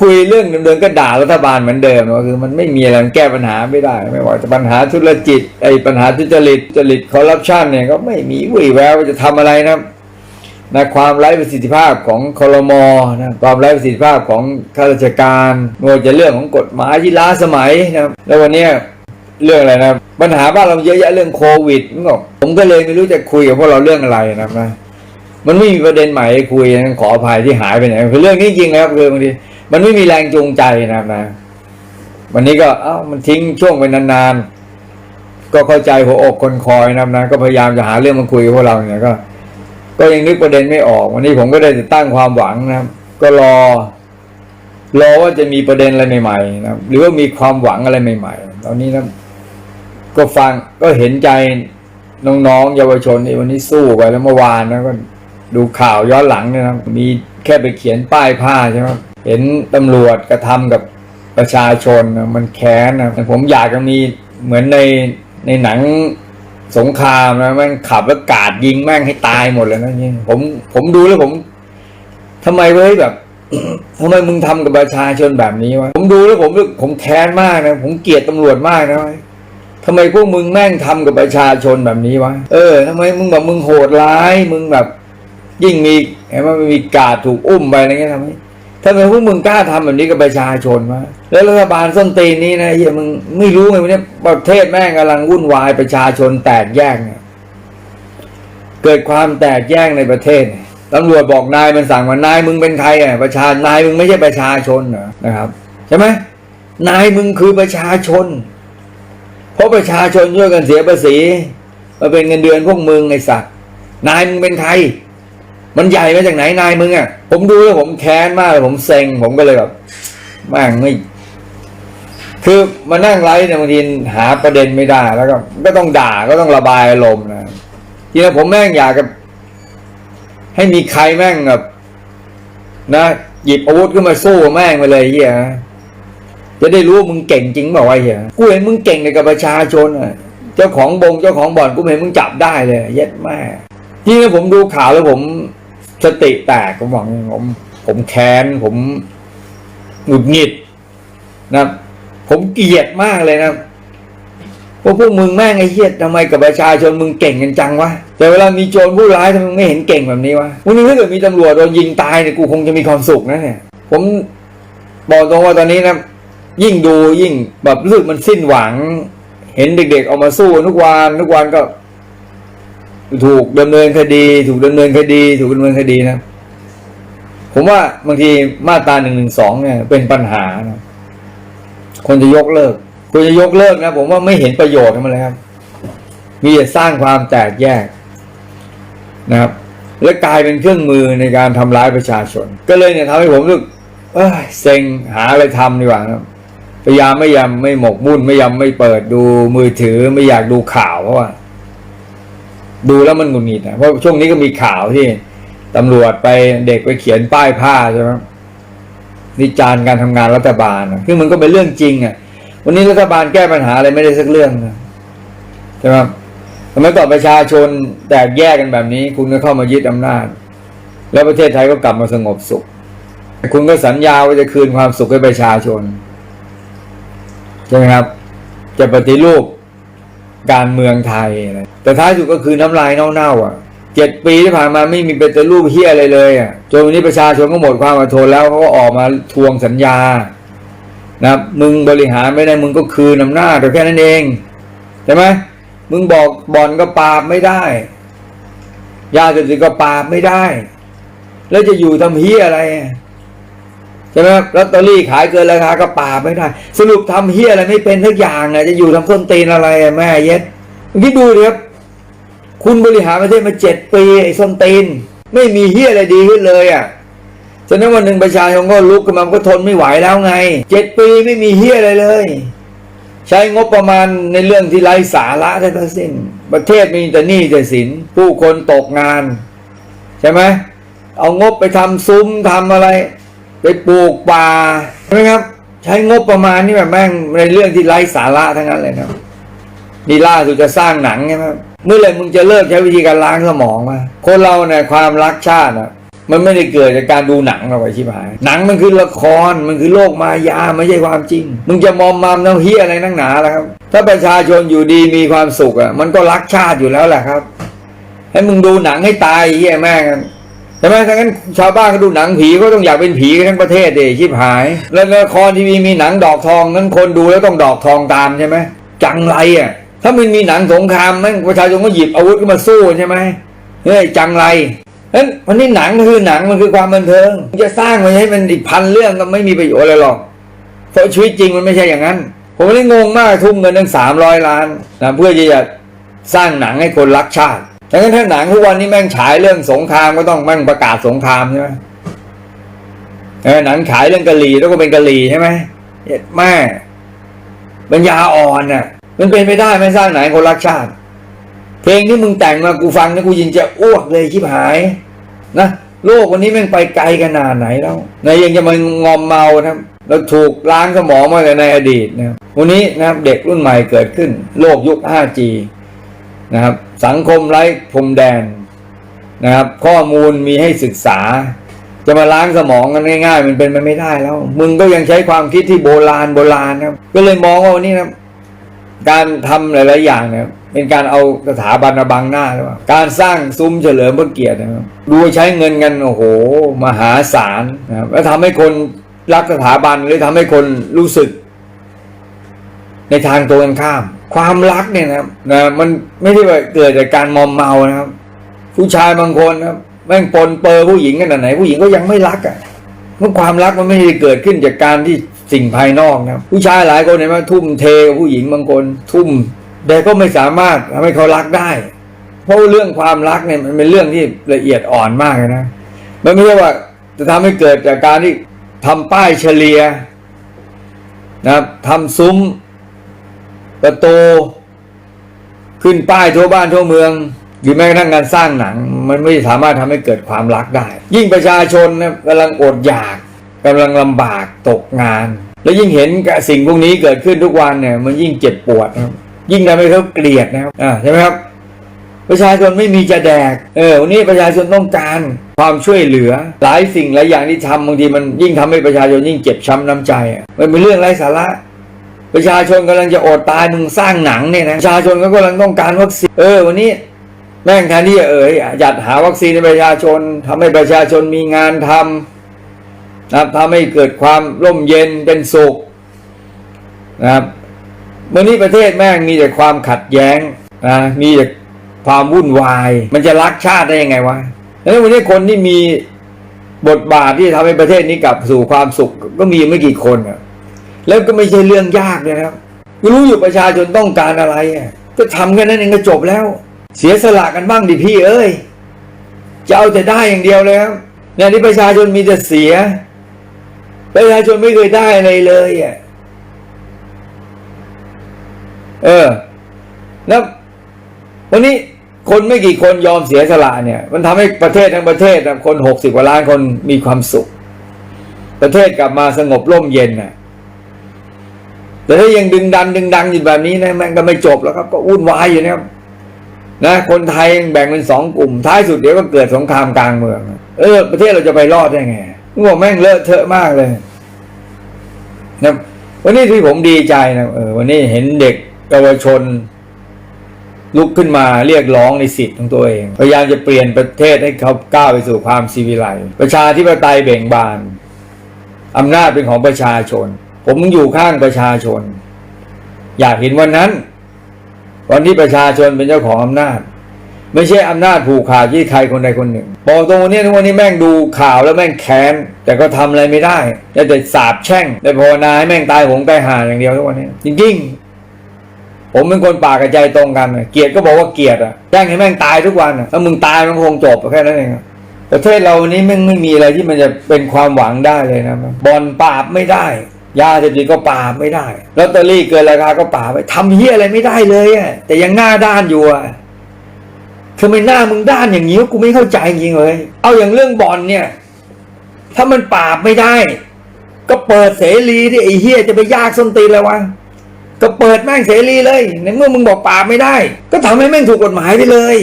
คุยเรื่องเดิมๆก็ด่ารัฐบาลเหมือนเดิมว่าคือ มันไม่มีอะไรแก้ปัญหาไม่ได้ ไม่ว่าจะปัญหาธุรกิจไอ้ปัญหาทุจริตจริตคอร์รัปชันเนี่ยก็ไม่มีวี่แววว่าจะทำอะไรนะนะความไร้ประสิทธิภาพของคอรมอนะความไร้ประสิทธิภาพของข้าราชการไม่ว่าจะเรื่องของกฎหมายที่ล้าสมัยนะแล้ววันนี้เรื่องอะไรนะปัญหาบ้านเราเยอะแยะเรื่องโควิดนี่บอกผมก็เลยไม่รู้จะคุยกับพวกเราเรื่องอะไรนะนะมันไม่มีประเด็นใหม่คุยนะขออภัยที่หายไปไหนคือเรื่องนี้จริงนะครับคือบางที มันไม่มีแรงจูงใจนะครับนะ วันนี้ก็เอ้ามันทิ้งช่วงไปนานๆ ก็เข้าใจหัวอกคนคอยนะครับนะ ก็พยายามจะหาเรื่องมาคุยกับพวกเราเนี่ยก็ ก็ยังนึกประเด็นไม่ออก วันนี้ผมก็ได้ต่ตั้งความหวังนะครับ ก็รอ รอว่าจะมีประเด็นอะไรใหม่ๆนะครับ หรือว่ามีความหวังอะไรใหม่ ๆ ตอนนี้นะก็ฟังก็เห็นใจน้องๆเยาวชนที่วันนี้สู้ไปแล้วเมื่อวานนะก็ดูข่าวย้อนหลังเนี่ยนะมีแค่ไปเขียนป้ายผ้าใช่ไหม เห็นตำรวจกระทำกับประชาชนมันแค้นนะผมอยากจะมีเหมือนในในหนังสงครามนะแม่งขับแล้วกาดยิงแม่งให้ตายหมดเลยนะนี่ผมผมดูแล้วผมทำไมเว้ยแบบทำไมมึงทำกับประชาชนแบบนี้วะผมดูแล้วผมผมแค้นมากนะผมเกลียดตำรวจมากนะเว้ทำไมพวกมึงแม่งทำกับประชาชนแบบนี้วะเออทำไมมึงแบบมึงโหดร้าย มึงแบบ ยิ่งมีเห็นว่ามีกาดถูกอุ้มไปอะไรเงี้ยทำไมทำไมพวกมึงกล้าทำแบบนี้กับประชาชนวะแล้วรัฐบาลส้นตีนนี้นะเฮียมึงไม่รู้ไงวันนี้ประเทศแม่งกำลังวุ่นวายประชาชนแตกแยกเนี่ยเกิดความแตกแยกในประเทศตำรวจบอกนายมันสั่งว่านายมึงเป็นใครอะประชานายมึงไม่ใช่ประชาชนเหรอนะครับใช่ไหมนายมึงคือประชาชน เพราะประชาชนช่วยกันเสียภาษีมาเป็นเงินเดือนพวกมึงไอ้สัตว์นายมึงเป็นใคร มันใหญ่มาจากไหนนายมึงอะ ผมดูแล้วผมแค้นมากเลยผมเซ็งผมก็เลยแบบแม่งไม่ คือมานั่งไลฟ์เนี่ยบางทีหาประเด็นไม่ได้แล้วก็ก็ต้องด่าก็ต้องระบายอารมณ์นะทีนี้ผมแม่งอยากกับ ให้มีใครแม่งแบบนะหยิบอาวุธขึ้นมาสู้แม่งไปเลยเฮียจะได้รู้ว่ามึงเก่งจริงเปล่าวะเฮียกูเห็นมึงเก่งในกับประชาชนอะ เจ้าของบงเจ้าของบ่อนกูเห็นมึงจับได้เลยเย็ดแม่ที่นี่ผมดูข่าวแล้วผม สติแตกผมบอกผมผมแค้น ผมหงุดหงิดนะผมเกลียดมากเลยนะพวกพวกมึงแม่งไอ้เหี้ยทำไมกับประชาชนมึงเก่งกันจังวะแต่เวลามีโจรผู้ร้ายทำไมไม่เห็นเก่งแบบนี้วะวันนี้ถ้าเกิดมีตำรวจโดนยิงตายเนี่ยกูคงจะมีความสุขนะเนี่ย ผมบอกตรงว่าตอนนี้นะยิ่งดูยิ่งแบบรู้สึกมันสิ้นหวัง เห็นเด็ก ๆ ออกมาสู้ทุกวันทุกวันก็ ถูกดำเนินคดี ถูกดำเนินคดี ถูกดำเนินคดีนะ ผมว่าบางทีมาตราหนึ่งหนึ่งสองเนี่ยเป็นปัญหานะคนจะยกเลิกควรจะยกเลิกนะผมว่าไม่เห็นประโยชน์มันเลยครับ มีแต่สร้างความแตกแยกนะครับ และกลายเป็นเครื่องมือในการทำร้ายประชาชน ก็เลยเนี่ยทำให้ผมรู้สึกเอ้ยเซ็งหาอะไรทำดีกว่าครับพยายามไม่ยำไม่หมกมุ่นไม่ยำไม่เปิดดูมือถือไม่อยากดูข่าวเพราะว่า ดูแล้วมันหงุดหงิดนะเพราะช่วงนี้ก็มีข่าวที่ตำรวจไปเด็กไปเขียนป้ายผ้าใช่ไหมวิจารณ์การทำงานรัฐบาลนะซึ่งมันก็เป็นเรื่องจริงอะ วันนี้รัฐบาลแก้ปัญหาอะไรไม่ได้สักเรื่องนะใช่ไหมทำไมก่อนประชาชนแตกแยกกันแบบนี้ คุณก็เข้ามายึดอำนาจ แล้วประเทศไทยก็กลับมาสงบสุข คุณก็สัญญาว่าจะคืนความสุขให้ประชาชนใช่ไหมครับ จะปฏิรูป การเมืองไทยนะแต่ท้ายสุดก็คือน้ำลายเน่าๆอะเจ็ดปีที่ผ่านมาไม่มีเปฏิรูปเฮียอะไรเลยอะจนวันนี้ประชาชนก็หมดความอดทนแล้วเขาก็ออกมาทวงสัญญานะมึงบริหารไม่ได้มึงก็คืนอำนาจแต่แค่นั้นเองใช่ไหมมึงบอกบ่อนก็ปราบไม่ได้ ยาเสพติดก็ปราบไม่ได้ แล้วจะอยู่ทำเฮียอะไร ใช่ไหมลอตเตอรี่ขายเกินราคาก็ปราไม่ได้ สรุปทำเฮียอะไรไม่เป็นทักอย่างอะจะอยู่ทำส้นตีนอะไรแม่เย็ดคิดดูดิครับ คุณบริหารประเทศมาเจ็ดปีไอ้ส้นตีน ไม่มีเฮียอะไรดีขึ้นเลยอะฉะนั้นวันหนึ่งประชาชนก็ลุกขึ้นมาก็ทนไม่ไหวแล้วไงเจ็ดปีไม่มีเฮียอะไรเลย ใช้งบประมาณในเรื่องที่ไร้สาระทั้งสิ้น ประเทศมีแต่หนี้แต่สิน ผู้คนตกงาน ใช่ไหมเอางบไปทำซุ้มทำอะไร ไปปลูกป่าใช่ไหมครับ ใช้งบประมาณนี่แบบแม่งในเรื่องที่ไร้สาระทั้งนั้นเลยนะนี่ล่าสุดจะสร้างหนังใช่ไหมเมื่อไหรมึงจะเลิกใช้วิธีการล้างสมองมาคนเราเนี่ยความรักชาติอะมันไม่ได้เกิดจากการดูหนังหรอกไอ้ชิบหาย หนังมันคือละคร มันคือโลกมายาไม่ใช่ความจริง มึงจะมอมมามน้ำเฮียอะไรนักหนาแล่ะครับ ถ้าประชาชนอยู่ดีมีความสุขอะ มันก็รักชาติอยู่แล้วแหละครับ ให้มึงดูหนังให้ตายเฮียแม่ง ใช่ไหมถ้างั้นชาวบ้านก็ดูหนังผีก็ต้องอยากเป็นผีกันทั้งประเทศเดชิบหาย แล้วละครทีวีมีหนังดอกทองนั้นคนดูแล้วต้องดอกทองตามใช่ไหมจังไรอะ ถ้ามันมีหนังสงครามนั่นประชาชนก็หยิบอาวุธขึ้นมาสู้ใช่ไหมเฮ้ยจังไรเอ้ยวันนี้หนังคือหนังมันคือความบันเทิง จะสร้างมันให้มันอีกพันเรื่องก็ไม่มีประโยชน์อะไรหรอกเพราะชีวิตจริงมันไม่ใช่อย่างนั้น ผมเลยงงมากทุ่มเงินตั้งสามร้อยล้านนะเพื่อจะสร้างหนังให้คนรักชาติ ดังนั้นถ้าหนังทุกวันนี้แม่งฉายเรื่องสงครามก็ต้องแม่งประกาศสงครามใช่ไหมเออหนังฉายเรื่องกะหรี่แล้วก็เป็นกะหรี่ใช่ไหมเอ็ดแม่ปัญญาอ่อนน่ะ มันเป็นไปได้ไหมสร้างไหนคนรักชาติ เพลงที่มึงแต่งมากูฟังนะกูยินจะอ้วกเลยชิบหายนะโลกวันนี้แม่งไปไกลขนาดไหนแล้วนายยังจะมางอมเมานะครับแล้วถูกล้างสมองมาแต่ในอดีตนะวันนี้นะครับเด็กรุ่นใหม่เกิดขึ้น โลกยุค 5G นะครับ สังคมไร้พรมแดนนะครับ ข้อมูลมีให้ศึกษา จะมาล้างสมองกันง่ายๆ มันเป็นไปไม่ได้แล้ว มึงก็ยังใช้ความคิดที่โบราณโบราณนะครับก็เลยมองว่าวันนี้นะครับการทำหลายๆอย่างเนี่ยเป็นการเอาสถาบันมาบังหน้าหรือเปล่าการสร้างซุ้มเฉลิมพระเกียรตินะครับดูใช้เงินกันโอ้โห มหาศาลนะครับแล้วทำให้คนรักสถาบันหรือทำให้คนรู้สึก ในทางตรงกันข้าม ความรักเนี่ยนะครับนะมันไม่ได้เกิดจากการมอมเมานะครับ ผู้ชายบางคนนะครับแม่งปนเปอร์ผู้หญิงกันไหน ผู้หญิงก็ยังไม่รักอะเพราะความรักมันไม่ได้เกิดขึ้นจากการที่สิ่งภายนอกนะผู้ชายหลายคนเห็นไหมทุ่มเทกับผู้หญิงบางคน ทุ่ม แต่ก็ไม่สามารถทำให้เขารักได้ เพราะเรื่องความรักเนี่ยมันเป็นเรื่องที่ละเอียดอ่อนมากนะมันไม่ใช่ว่าจะทำให้เกิดจากการที่ทำป้ายเฉลียนะครับทำซุ้ม ประตูขึ้นป้ายทั่วบ้านทั่วเมือง หรือแม้กระทั่งการสร้างหนัง มันไม่สามารถทำให้เกิดความรักได้ ยิ่งประชาชนนะกำลังอดอยากกำลังลำบากตกงาน แล้วยิ่งเห็นกับสิ่งพวกนี้เกิดขึ้นทุกวันเนี่ย มันยิ่งเจ็บปวดครับยิ่งทำให้เขาเกลียดนะครับอ่าใช่ไหมครับ ประชาชนไม่มีจะแดก เออวันนี้ประชาชนต้องการความช่วยเหลือ หลายสิ่งหลายอย่างที่ทำบางทีมันยิ่งทำให้ประชาชนยิ่งเจ็บช้ำน้ำใจอะมันเป็นเรื่องไร้สาระ ประชาชนกำลังจะอดตายมึงสร้างหนังเนี่ยนะประชาชนก็กำลังต้องการวัคซีนเออวันนี้แม่งแทนที่จะเออจัดหาวัคซีนให้ประชาชนทำให้ประชาชนมีงานทำนะครับทำให้เกิดความร่มเย็นเป็นสุขนะครับวันนี้ประเทศแม่งมีแต่ความขัดแย้งนะมีแต่ความวุ่นวาย มันจะรักชาติได้ยังไงวะแล้ววันนี้คนที่มีบทบาทที่ทำให้ประเทศนี้กลับสู่ความสุขก็มีไม่กี่คนอะ แล้วก็ไม่ใช่เรื่องยากเลยนะครับรู้อยู่ประชาชนต้องการอะไรก็ทำแค่นั้นเองก็จบแล้ว เสียสละกันบ้างดิพี่เอ้ยจะเอาแต่ได้อย่างเดียวเลยครับเนี่ยที่ประชาชนมีแต่เสีย ประชาชนไม่เคยได้อะไรเลยอะเออแล้ววันนี้คนไม่กี่คนยอมเสียสละเนี่ย มันทำให้ประเทศทั้งประเทศคนหกสิบกว่าล้านคนมีความสุข ประเทศกลับมาสงบร่มเย็นน่ะ แต่ถ้ายังดึงดันดึงดังอยู่แบบนี้นะมันก็ไม่จบแล้วครับ ก็วุ่นวายอยู่นะครับนะคนไทยแบ่งเป็นสองกลุ่ม ท้ายสุดเดี๋ยวก็เกิดสงครามกลางเมือง เออ ประเทศเราจะไปรอดได้ไงงวแม่งเลอะเทอะมากเลยนะวันนี้ที่ผมดีใจนะเออวันนี้เห็นเด็กเยาวชน ลุกขึ้นมาเรียกร้องในสิทธิ์ของตัวเอง พยายามจะเปลี่ยนประเทศให้เขาก้าวไปสู่ความซีวิไลประชาธิปไตยเบ่งบานอำนาจเป็นของประชาชน ผมอยู่ข้างประชาชน อยากเห็นวันนั้น วันที่ประชาชนเป็นเจ้าของอำนาจ ไม่ใช่อำนาจผูกขาดที่ใครคนใดคนหนึ่งบอกตรงนี้ทุกวันนี้แม่งดูข่าวแล้วแม่งแค้นแต่ก็ทำอะไรไม่ได้ได้แต่สาบแช่งได้ภาวนาให้แม่งตายหงตายหาอย่างเดียวทุกวันนี้ จริงๆ ผมเป็นคนปากกับใจตรงกันเกียดก็บอกว่าเกียดอะแจ้งให้แม่งตายทุกวันถ้ามึงตายมันคงจบแค่นั้นเองประเทศเรานนี้แม่งไม่มีอะไรที่มันจะเป็นความหวังได้เลยนะบอลปราบไม่ได้ ยาเสพติดก็ปราบไม่ได้ลอตเตอรี่เกินราคาก็ปราบไปทำเฮียอะไรไม่ได้เลยอะแต่ยังหน้าด้านอยู่อะทำไมหน้ามึงด้านอย่างนี้กูไม่เข้าใจจริงเลย เอาอย่างเรื่องบอลเนี่ย ถ้ามันปราบไม่ได้ ก็เปิดเสรีที่ไอ้เฮียจะไปยากส้นตีนเลยวะก็เปิดแม่งเสรีเลยในเมื่อมึงบอกปราบไม่ได้ ก็ทำให้แม่งถูกกฎหมายไปเลย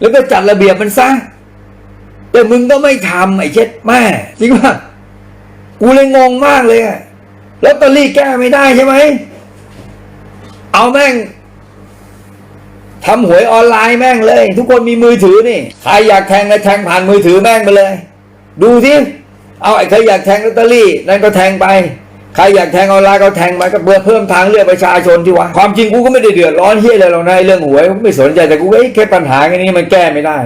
แล้วก็จัดระเบียบมันซะแต่มึงก็ไม่ทำไอ้เช็ดแม่จริงป่ะ กูเลยงงมากเลยอะลอตเตอรี่แก้ไม่ได้ใช่ไหม เอาแม่งทำหวยออนไลน์แม่งเลย ทุกคนมีมือถือนี่ ใครอยากแทงก็แทงผ่านมือถือแม่งไปเลย ดูสิเอาไอ้ใครอยากแทงลอตเตอรี่ นั่นก็แทงไป ใครอยากแทงออนไลน์ก็แทงไปก็เพื่อเพิ่มทางเลือกประชาชนที่วะความจริงกูก็ไม่ได้เดือดร้อนเฮียอะไรหรอกนะเรื่องหวยกูไม่สนใจแต่กูเอ้แค่ปัญหาแค่นี้มันแก้ไม่ได้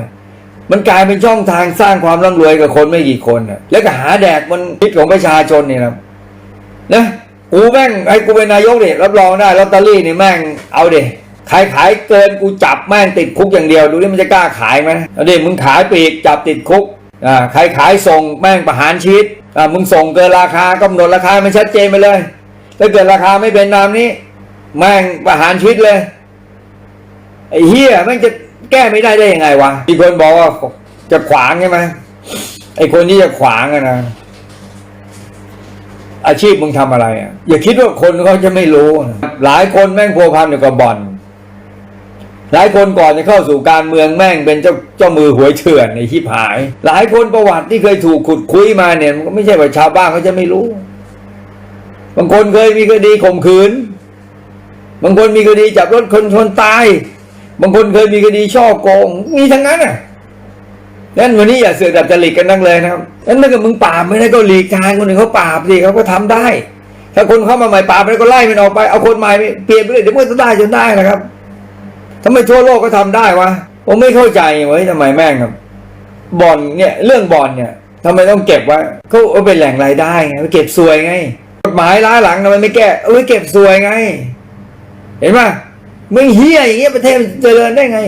มันกลายเป็นช่องทางสร้างความร่ำรวยกับคนไม่กี่คนน่ะแล้วก็หาแดกมันคิดของประชาชนนี่นะนะกูแม่งไอ้กูเป็นนายกเนี่ยรับรองได้ลอตเตอรี่นี่แม่งเอาเดใครขายเกินกูจับแม่งติดคุกอย่างเดียวดูนี่มันจะกล้าขายไหมเอาดิมึงขายปีกจับติดคุกอ่าใครขายส่งแม่งประหารชีวิตอ่ามึงส่งเกินราคากำหนดราคามันชัดเจนไปเลยถ้าเกิดราคาไม่เป็นตามนี้ แม่งประหารชีวิตเลยไอ้เฮียแม่งจะ แก้ไม่ได้ได้ยังไงวะมีคนบอกว่าจะขวางใช่ไหมไอ้คนที่จะขวางอะนะอาชีพมึงทำอะไรอะ อย่าคิดว่าคนเขาจะไม่รู้ หลายคนแม่งพัวพันอยู่กับบ่อน หลายคนก่อนจะเข้าสู่การเมืองแม่งเป็นเจ้าเจ้ามือหวยเถื่อนในที่หาย หลายคนประวัติที่เคยถูกขุดคุยมาเนี่ยมันก็ไม่ใช่ว่าชาวบ้านเขาจะไม่รู้ บางคนเคยมีคดีข่มขืน บางคนมีคดีจับรถคนชนตาย บางคนเคยมีคดีช่อโกง มีทั้งนั้นอะนั้นวันนี้อย่าเสือกดัดจริตกันนักเลยนะครับนั้นถ้าเกิดมึงปราบไม่ได้ก็หลีกทางคนหนึ่งเขาปราบสิเขาก็ทำได้ ถ้าคนเข้ามาใหม่ปราบไม่ได้ก็ไล่มันออกไป เอาคนใหม่เปลี่ยนไปเลยเดี๋ยวมันก็ได้จนได้นะครับทำไมทั่วโลกก็ทำได้วะ ผมไม่เข้าใจเว้ยทำไมแม่งครับบ่อนเนี่ย เรื่องบ่อนเนี่ยทำไมต้องเก็บไว้เขาเอาเป็นแหล่งรายได้ไงเก็บสวยไง กฎหมายล้าหลังทำไมไม่แก้เอาไว้เก็บสวยไง เห็นป่ะ ไม่เฮียอย่างเงี้ยประเทศมันเจริญได้ไง